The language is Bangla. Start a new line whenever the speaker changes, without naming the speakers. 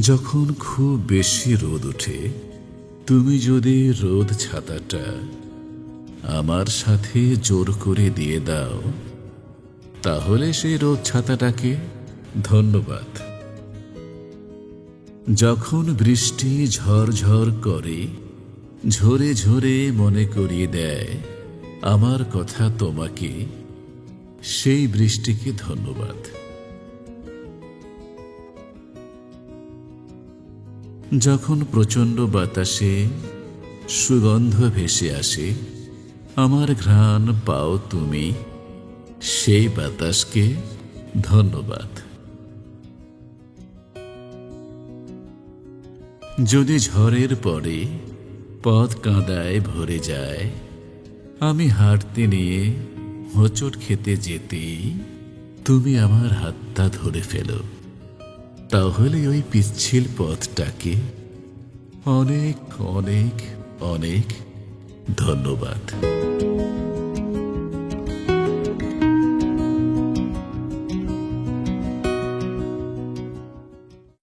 যখন খুব বেশি রোদ ওঠে, তুমি যদি রোদ ছাতাটা আমার সাথে জোর করে দিয়ে দাও, তাহলে সেই রোদ ছাতাটাকে ধন্যবাদ। যখন বৃষ্টি ঝরঝর করে, ঝরে ঝরে মনে করিয়ে দেয় আমার কথা তোমাকে, সেই বৃষ্টিকে ধন্যবাদ। যখন প্রচণ্ড বাতাসে সুগন্ধ ভেসে আসে, আমার ঘ্রাণ পাও তুমি, সেই বাতাসকে ধন্যবাদ। যদি ঝড়ের পরে পথ কাঁদায় ভরে যায়, আমি হাঁটতে নিয়ে হোঁচট খেতে যেতেই তুমি আমার হাতটা ধরে ফেলো। তাহলে ওই পিচ্ছিল পথটাকে অনেক অনেক অনেক ধন্যবাদ।